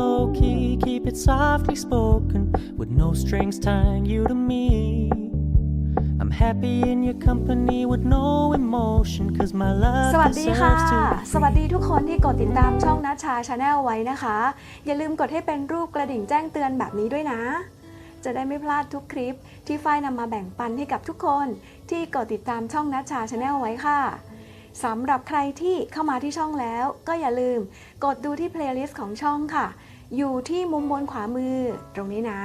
low key, keep it softly spoken, with no strings tying you to me. I'm happy in your company with no emotion, cause my ส love วัสดีค่ะ deserves to be สวัสดีทุกคนที่กดติดตามช่องนัชชาชาแนลไว้นะคะ อย่าลืมกดให้เป็นรูปกระดิ่งแจ้งเตือนแบบนี้ด้วยนะ จะได้ไม่พลาดทุกคลิปที่ฝ้ายนำมาแบ่งปันให้กับทุกคนที่กดติดตามช่องนัชชาชาแนลไว้ค่ะ สำหรับใครที่เข้ามาที่ช่องแล้ว ก็อย่าลืมกดดูที่เพลย์ลิสต์ของช่องค่ะ อยู่ที่มุมบนขวามือตรงนี้นะ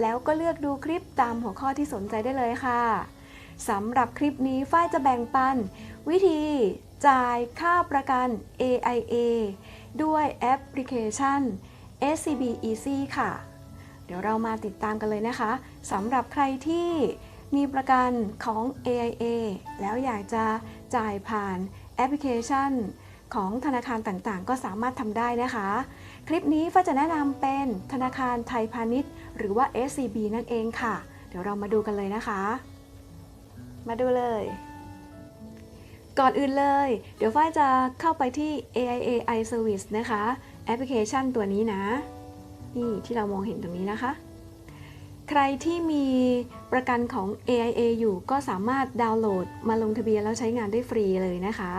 แล้วก็เลือกดูคลิปตามหัวข้อที่สนใจได้เลยค่ะสำหรับคลิปนี้ฝ้ายจะแบ่งปัน วิธีจ่ายค่าประกัน AIA ด้วยแอปพลิเคชัน SCB Easy ค่ะ เดี๋ยวเรามาติดตามกันเลยนะคะสำหรับใครที่มีประกันของ AIA แล้วอยากจะ จ่ายผ่านแอปพลิเคชัน ของธนาคารต่างๆ ก็สามารถทำได้นะคะ คลิปนี้ฟ้าจะแนะนำเป็นธนาคารไทยพาณิชย์ หรือว่า SCB นั่นเองค่ะ เดี๋ยวเรามาดูกันเลยนะคะ มาดูเลย ก่อนอื่นเลย เดี๋ยวฝ้ายจะเข้าไปที่ AIA iService นะคะ แอปพลิเคชันตัวนี้นะ นี่ที่เรามองเห็นตรงนี้นะคะ ใครที่มีประกันของ AIA อยู่ก็สามารถดาวน์โหลดมาลงทะเบียนแล้วใช้งานได้ฟรีเลยนะคะ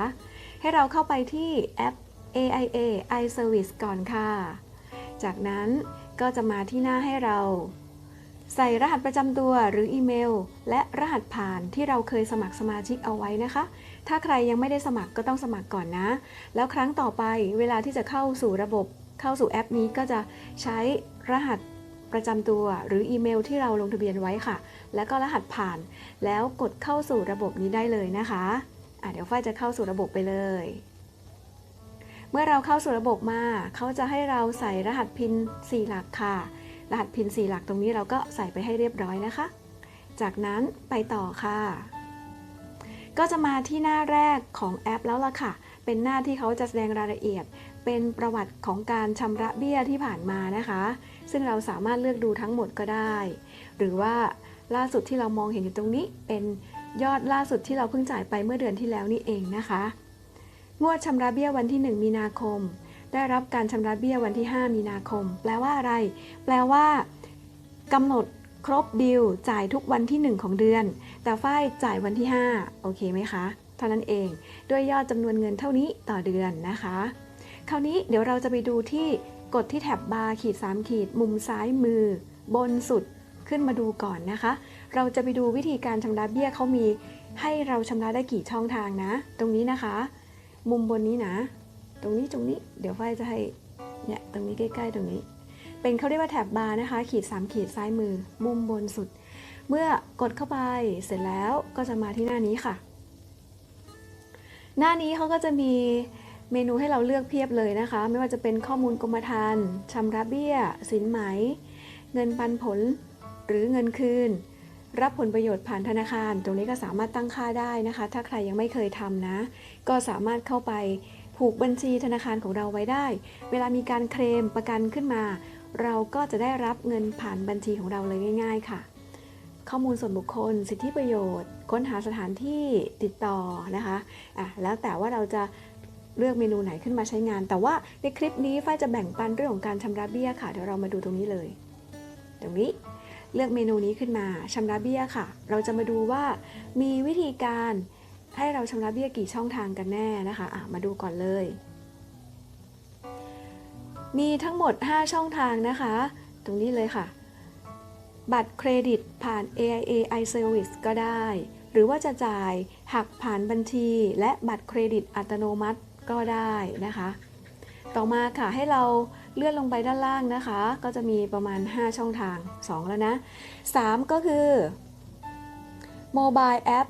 ให้เราเข้าไปที่แอป AIA iService ก่อนค่ะ จากนั้นก็จะมาที่หน้าให้เรา ใส่รหัสประจำตัวหรืออีเมล และรหัสผ่านที่เราเคยสมัครสมาชิกเอาไว้นะคะ ถ้าใครยังไม่ได้สมัครก็ต้องสมัครก่อนนะ แล้วครั้งต่อไปเวลาที่จะเข้าสู่ระบบเข้าสู่แอปนี้ก็จะใช้รหัส ประจำตัวหรืออีเมลที่เราลงทะเบียนไว้ค่ะ แล้วก็รหัสผ่าน แล้วกดเข้าสู่ระบบนี้ได้เลยนะคะอะเดี๋ยวฝ้ายจะเข้าสู่ระบบไปเลย เมื่อเราเข้าสู่ระบบมา เขาจะให้เราใส่รหัสพิน 4 หลักค่ะ รหัสพิน 4 หลักตรงนี้เราก็ใส่ไปให้เรียบร้อยนะคะ จากนั้นไปต่อค่ะ ก็จะมาที่หน้าแรกของแอปแล้วล่ะค่ะ เป็นหน้าที่เขาจะแสดงรายละเอียด เป็นประวัติของการชำระเบี้ยที่ผ่านมานะคะ ซึ่งเราสามารถเลือกดูทั้งหมดก็ได้ หรือว่าล่าสุดที่เรามองเห็นอยู่ตรงนี้ เป็นยอดล่าสุดที่เราเพิ่งจ่ายไปเมื่อเดือนที่แล้วนี่เองนะคะ งวดชำระเบี้ยวันที่ 1 มีนาคม ได้รับการชำระเบี้ยวันที่ 5 มีนาคม แปลว่าอะไร แปลว่ากำหนดครบดีลจ่ายทุกวันที่ 1 ของเดือน แต่ฝ้ายจ่ายวันที่ 5 โอเคไหมคะ ท่านั้นเอง ด้วยยอดจำนวนเงินเท่านี้ต่อเดือนนะคะ คราวนี้เดี๋ยวเราจะไปดูที่กดที่แท็บบาร์ขีด3ขีดมุมซ้ายมือ บนสุดขึ้นมาดูก่อนนะคะ เราจะไปดูวิธีการชำระเบี้ยเขามี ให้เราชำระได้กี่ช่องทางนะ ตรงนี้นะคะ มุมบนนี้นะ ตรงนี้ตรงนี้เดี๋ยวฝ้ายจะให้เนี่ยตรงนี้ใกล้ ๆ ตรงนี้ เป็นเขาเรียกว่าแถบบาร์นะคะ ขีด 3 ขีดซ้ายมือ มุมบนสุด เมื่อกดเข้าไปเสร็จแล้วก็จะมาที่หน้านี้ค่ะ หน้านี้เขาก็จะมีเมนูให้เราเลือกเพียบเลยนะคะ ไม่ว่าจะเป็นข้อมูลกรมธรรม์ชำระเบี้ย สินไหม เงินปันผล หรือเงินคืน รับผลประโยชน์ผ่านธนาคาร ตรงนี้ก็สามารถตั้งค่าได้นะคะ ถ้าใครยังไม่เคยทำนะ ก็สามารถเข้าไปผูกบัญชีธนาคารของเราไว้ได้ เวลามีการเคลมประกันขึ้นมา เราก็จะได้รับเงินผ่านบัญชีของเราเลยง่าย ๆ ค่ะ ข้อมูลส่วนบุคคล สิทธิประโยชน์ ค้นหาสถานที่ติดต่อนะคะอะแล้วแต่ว่าเราจะเลือกเมนูไหนขึ้นมาใช้งาน แต่ว่าในคลิปนี้ฝ้ายจะแบ่งปันเรื่องของการชำระเบี้ยค่ะ เดี๋ยวเรามาดูตรงนี้เลย ตรงนี้เลือกเมนูนี้ขึ้นมาชำระเบี้ยค่ะ เราจะมาดูว่ามีวิธีการให้เราชำระเบี้ยกี่ช่องทางกันแน่นะคะอะมาดูก่อนเลย มีทั้งหมด 5 ช่องทางนะคะ ตรงนี้เลยค่ะ บัตรเครดิตผ่าน AIA iService ก็ได้ หรือว่าจะจ่ายหักผ่านบัญชี และบัตรเครดิตอัตโนมัติก็ได้นะคะ ต่อมาค่ะให้เราเลื่อนลงไปด้านล่างนะคะ ก็จะมีประมาณ 5 ช่องทาง 2 แล้วนะ 3 ก็คือ Mobile App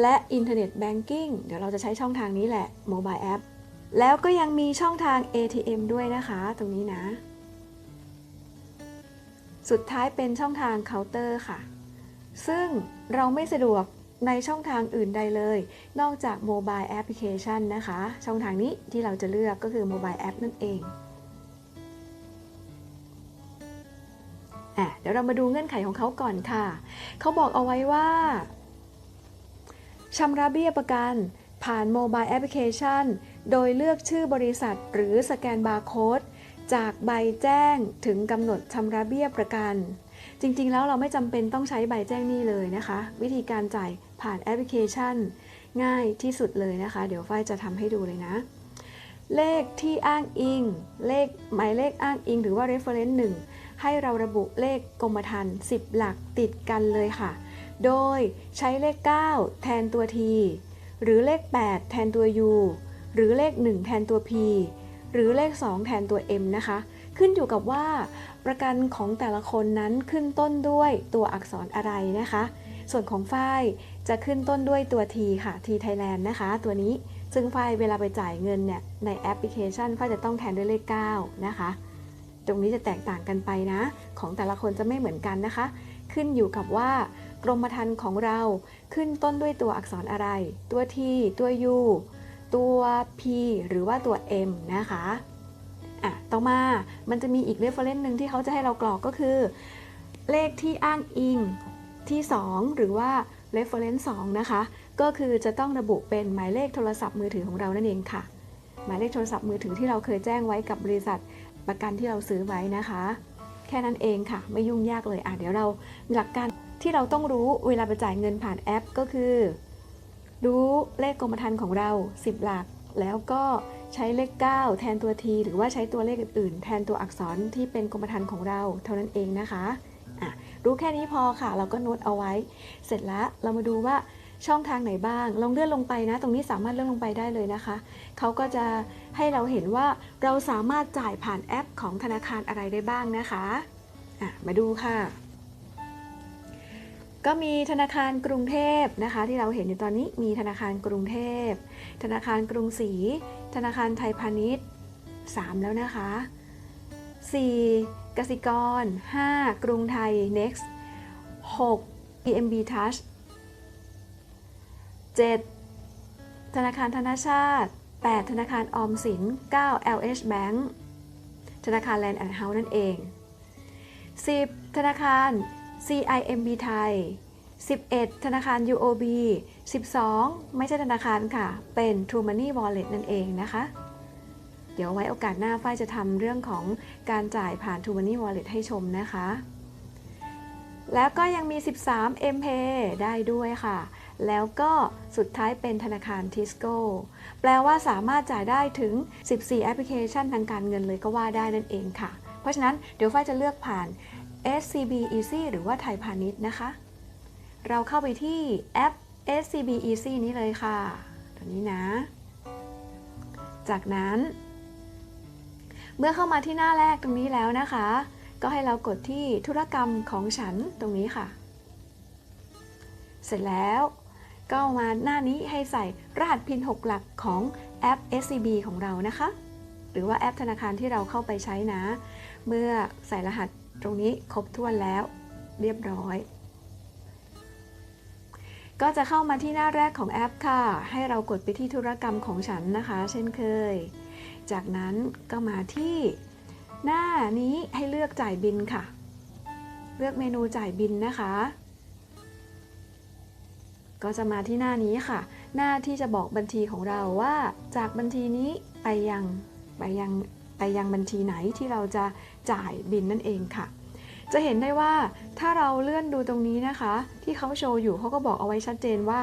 และ Internet Banking เดี๋ยวเราจะใช้ช่องทางนี้แหละ Mobile App แล้วก็ยังมีช่องทาง ATM ด้วยนะคะ ตรงนี้นะ สุดท้ายเป็นช่องทางเคาน์เตอร์ค่ะ ซึ่งเราไม่สะดวกในช่องทางอื่นใดเลย นอกจาก Mobile Application นะคะ ช่องทางนี้ที่เราจะเลือกก็คือ Mobile App นั่นเองอะเดี๋ยวเรามาดูเงื่อนไขของเขาก่อนค่ะ เขาบอกเอาไว้ว่าชำระเบี้ยประกันผ่าน Mobile Application โดยเลือกชื่อบริษัทหรือสแกนบาร์โค้ด จากใบแจ้งถึงกำหนดชำระเบี้ยประกัน จริงๆ แล้วเราไม่จำเป็นต้องใช้ใบแจ้งหนี้เลยนะคะ วิธีการจ่ายผ่านแอปพลิเคชัน ง่ายที่สุดเลยนะคะ เดี๋ยวฝ้ายจะทำให้ดูเลยนะ เลขที่อ้างอิง เลขหมายเลขอ้างอิง หรือว่า reference 1 ให้เราระบุเลขกรมธรรม์10 หลักติดกันเลยค่ะ โดยใช้เลข 9 แทนตัว t หรือเลข 8 แทนตัว u หรือเลข 1 แทนตัว p หรือเลข 2 แทนตัว m นะคะ ขึ้นอยู่กับว่า ประกันของแต่ละคนนั้นขึ้นต้นด้วยตัวอักษรอะไรนะคะ ส่วนของฝ้ายจะขึ้นต้นด้วยตัว T ค่ะ T Thailand นะคะ ตัวนี้ซึ่งฝ้ายเวลาไปจ่ายเงินเนี่ยในแอปพลิเคชันฝ้ายจะต้องแทนด้วยเลข 9 นะคะ ตรงนี้จะแตกต่างกันไปนะ ของแต่ละคนจะไม่เหมือนกันนะคะ ขึ้นอยู่กับว่ากรมธรรม์ของเราขึ้นต้นด้วยตัวอักษรอะไร ตัว T ตัว U ตัว P หรือว่าตัว M นะคะอะต่อมามันจะมีอีก reference หนึ่งที่เขาจะให้เรากรอกก็คือ เลขที่อ้างอิงที่ 2 หรือว่า reference 2 นะคะ ก็คือจะต้องระบุเป็นหมายเลขโทรศัพท์มือถือของเรานั่นเองค่ะ หมายเลขโทรศัพท์มือถือที่เราเคยแจ้งไว้กับบริษัทประกันที่เราซื้อไว้นะคะ แค่นั้นเองค่ะ ไม่ยุ่งยากเลยอะเดี๋ยวเราหลักการที่เราต้องรู้เวลาไปจ่ายเงินผ่านแอปก็คือ รู้เลขกรมธรรม์ของเรา 10 หลัก แล้วก็ใช้เลข 9 แทนตัว t หรือว่าใช้ตัวเลขอื่นๆ แทนตัวอักษรที่เป็นกรมธรรม์ของเรา เท่านั้นเองนะคะอะรู้แค่นี้พอค่ะ เราก็โน้ตเอาไว้ เสร็จแล้วเรามาดูว่าช่องทางไหนบ้าง ลองเลื่อนลงไปนะ ตรงนี้สามารถเลื่อนลงไปได้เลยนะคะ เขาก็จะให้เราเห็นว่าเราสามารถจ่ายผ่านแอปของธนาคารอะไรได้บ้างนะคะอะมาดูค่ะ ก็มีธนาคารกรุงเทพนะคะ ที่เราเห็นอยู่ตอนนี้มีธนาคารกรุงเทพ ธนาคารกรุงศรีธนาคารไทยพาณิชย์ 3 แล้วนะคะ 4. กสิกร 5. กรุงไทย next 6. PMB Touch 7. ธนาคารธนาชาติ 8. ธนาคารออมสิน 9. LH Bank ธนาคาร Land and House นั่นเอง 10. ธนาคาร CIMB ไทย 11 ธนาคาร UOB 12 ไม่ใช่ธนาคารค่ะ เป็น True Money Wallet นั่นเองนะคะ เดี๋ยวไว้โอกาสหน้าฝ้ายจะทำเรื่องของการจ่ายผ่าน True Money Wallet ให้ชมนะคะ แล้วก็ยังมี 13 MPay ได้ด้วยค่ะ แล้วก็สุดท้ายเป็นธนาคาร Tisco แปลว่าสามารถจ่ายได้ถึง 14 แอปพลิเคชันทางการเงินเลยก็ว่าได้นั่นเองค่ะ เพราะฉะนั้นเดี๋ยวฝ้ายจะเลือกผ่าน SCB Easy หรือว่าไทยพาณิชย์นะคะ เราเข้าไปที่แอป SCB Easy นี้เลยค่ะ ตัวนี้นะ จากนั้น เมื่อเข้ามาที่หน้าแรกตรงนี้แล้วนะคะ ก็ให้เรากดที่ธุรกรรมของฉันตรงนี้ค่ะ เสร็จแล้วก็มาหน้านี้ให้ใส่รหัสพิน 6 หลักของแอป SCB ของเรานะคะ หรือว่าแอปธนาคารที่เราเข้าไปใช้นะ เมื่อใส่รหัส ตรงนี้ครบถ้วนแล้วเรียบร้อย ก็จะเข้ามาที่หน้าแรกของแอปค่ะ ให้เรากดไปที่ธุรกรรมของฉันนะคะ เช่นเคย จากนั้นก็มาที่หน้านี้ให้เลือกจ่ายบินค่ะ เลือกเมนูจ่ายบินนะคะ ก็จะมาที่หน้านี้ค่ะ หน้าที่จะบอกบัญชีของเราว่า จากบัญชีนี้ไปยังไปยัง ไปยังบัญชีไหนที่เราจะจ่ายบินนั่นเองค่ะ จะเห็นได้ว่าถ้าเราเลื่อนดูตรงนี้นะคะ ที่เขาโชว์อยู่เขาก็บอกเอาไว้ชัดเจนว่า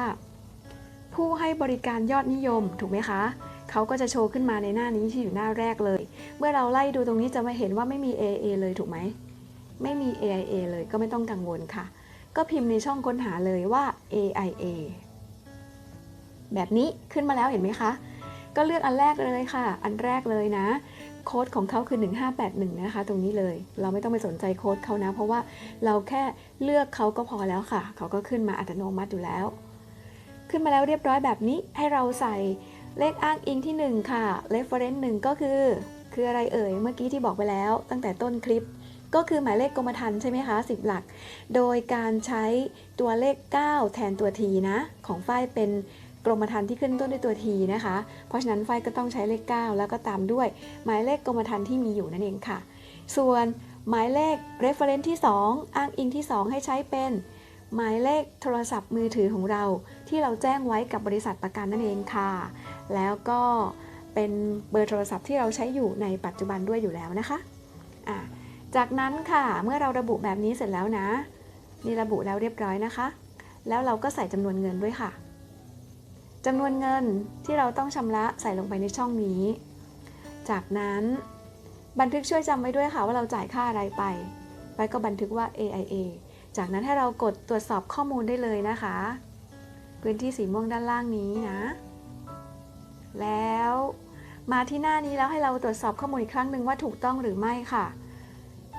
ผู้ให้บริการยอดนิยมถูกไหมคะเขาก็จะโชว์ขึ้นมาในหน้านี้ที่อยู่หน้าแรกเลย เมื่อเราไล่ดูตรงนี้จะมาเห็นว่าไม่มี AA เลยถูกไหมไม่มี AIA เลยก็ไม่ต้องกังวลค่ะ ก็พิมพ์ในช่องค้นหาเลยว่า AIA แบบนี้ขึ้นมาแล้วเห็นไหมคะ ก็เลือกอันแรกเลยค่ะ อันแรกเลยนะ โค้ดของเขาคือ 1581 นะคะ ตรงนี้เลย เราไม่ต้องไปสนใจโค้ดเขานะ เพราะว่าเราแค่เลือกเขาก็พอแล้วค่ะ เขาก็ขึ้นมาอัตโนมัติอยู่แล้ว ขึ้นมาแล้วเรียบร้อยแบบนี้ให้เราใส่เลขอ้างอิงที่ 1 ค่ะ reference 1ก็คือ คืออะไรเอ่ย เมื่อกี้ที่บอกไปแล้ว ตั้งแต่ต้นคลิป ก็คือหมายเลขกรมธรรม์ใช่ไหมคะ 10 หลัก โดยการใช้ตัวเลข 9 แทนตัว t นะ ของฝ้ายเป็น กรมธรรม์ที่ขึ้นต้นด้วยตัว t นะคะ เพราะฉะนั้นฝ้ายก็ต้องใช้เลข 9 แล้วก็ตามด้วยหมายเลขกรมธรรม์ที่มีอยู่นั่นเองค่ะ ส่วนหมายเลข reference ที่ 2 อ้างอิงที่ 2 ให้ใช้เป็น หมายเลขโทรศัพท์มือถือของเรา ที่เราแจ้งไว้กับบริษัทประกันนั่นเองค่ะ แล้วก็เป็นเบอร์โทรศัพท์ที่เราใช้อยู่ในปัจจุบันด้วยอยู่แล้วนะคะะจากนั้นค่ะเมื่อเราระบุแบบนี้เสร็จแล้วนะ นี่ระบุแล้วเรียบร้อยนะคะ แล้วเราก็ใส่จำนวนเงินด้วยค่ะ จำนวนเงินที่เราต้องชำระใส่ลงไปในช่องนี้ จากนั้นบันทึกช่วยจำไว้ด้วยค่ะว่าเราจ่ายค่าอะไรไป ไปก็บันทึกว่า AIA จากนั้นให้เรากดตรวจสอบข้อมูลได้เลยนะคะ พื้นที่สีม่วงด้านล่างนี้นะ แล้วมาที่หน้านี้แล้วให้เราตรวจสอบข้อมูลอีกครั้งหนึ่งว่าถูกต้องหรือไม่ค่ะ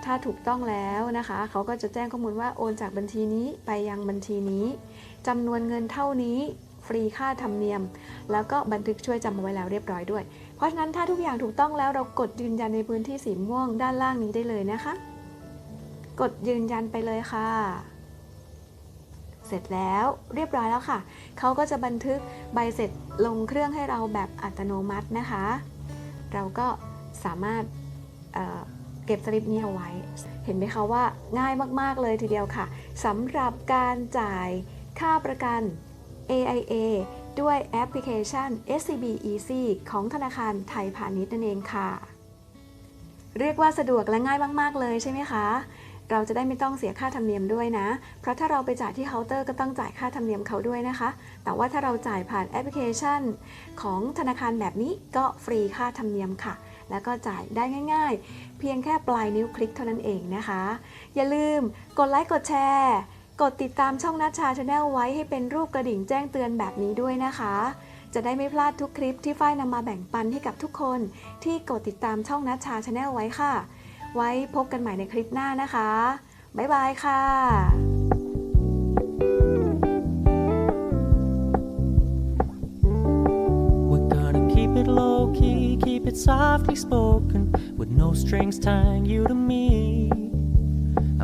ถ้าถูกต้องแล้วนะคะ เขาก็จะแจ้งข้อมูลว่าโอนจากบัญชีนี้ไปยังบัญชีนี้จำนวนเงินเท่านี้ ฟรีค่าธรรมเนียม แล้วก็บันทึกช่วยจำเอาไว้แล้วเรียบร้อยด้วย เพราะฉะนั้นถ้าทุกอย่างถูกต้องแล้วเรากดยืนยันในพื้นที่สีม่วงด้านล่างนี้ได้เลยนะคะ กดยืนยันไปเลยค่ะ เสร็จแล้วเรียบร้อยแล้วค่ะ เขาก็จะบันทึกใบเสร็จลงเครื่องให้เราแบบอัตโนมัตินะคะ เราก็สามารถเเก็บสลิปนี้เอาไว้ เห็นไหมคะว่าง่ายมาก ๆ เลยทีเดียวค่ะสำหรับการจ่ายค่าประกัน AIA ด้วยแอปพลิเคชัน SCB Easy ของธนาคารไทยพาณิชย์นั่นเองค่ะ เรียกว่าสะดวกและง่ายมาก ๆ เลยใช่ไหมคะ เราจะได้ไม่ต้องเสียค่าธรรมเนียมด้วยนะ เพราะถ้าเราไปจ่ายที่เคาน์เตอร์ก็ต้องจ่ายค่าธรรมเนียมเขาด้วยนะคะ แต่ว่าถ้าเราจ่ายผ่านแอปพลิเคชัน ของธนาคารแบบนี้ก็ฟรีค่าธรรมเนียมค่ะแล้วก็จ่ายได้ง่ายๆ เพียงแค่ปลายนิ้วคลิกเท่านั้นเองนะคะ อย่าลืมกดไลค์กดแชร์ กดติดตามช่องนัชชาชาแนลไว้ให้เป็นรูปกระดิ่งแจ้งเตือนแบบนี้ด้วยนะคะ จะได้ไม่พลาดทุกคลิปที่ฝ้ายนำมาแบ่งปันให้กับทุกคน ที่กดติดตามช่องนัชชาชาแนลไว้ค่ะ ไว้พบกันใหม่ในคลิปหน้านะคะ บ๊ายบายค่ะ low key, keep it softly spoken, with no strings tying you to me.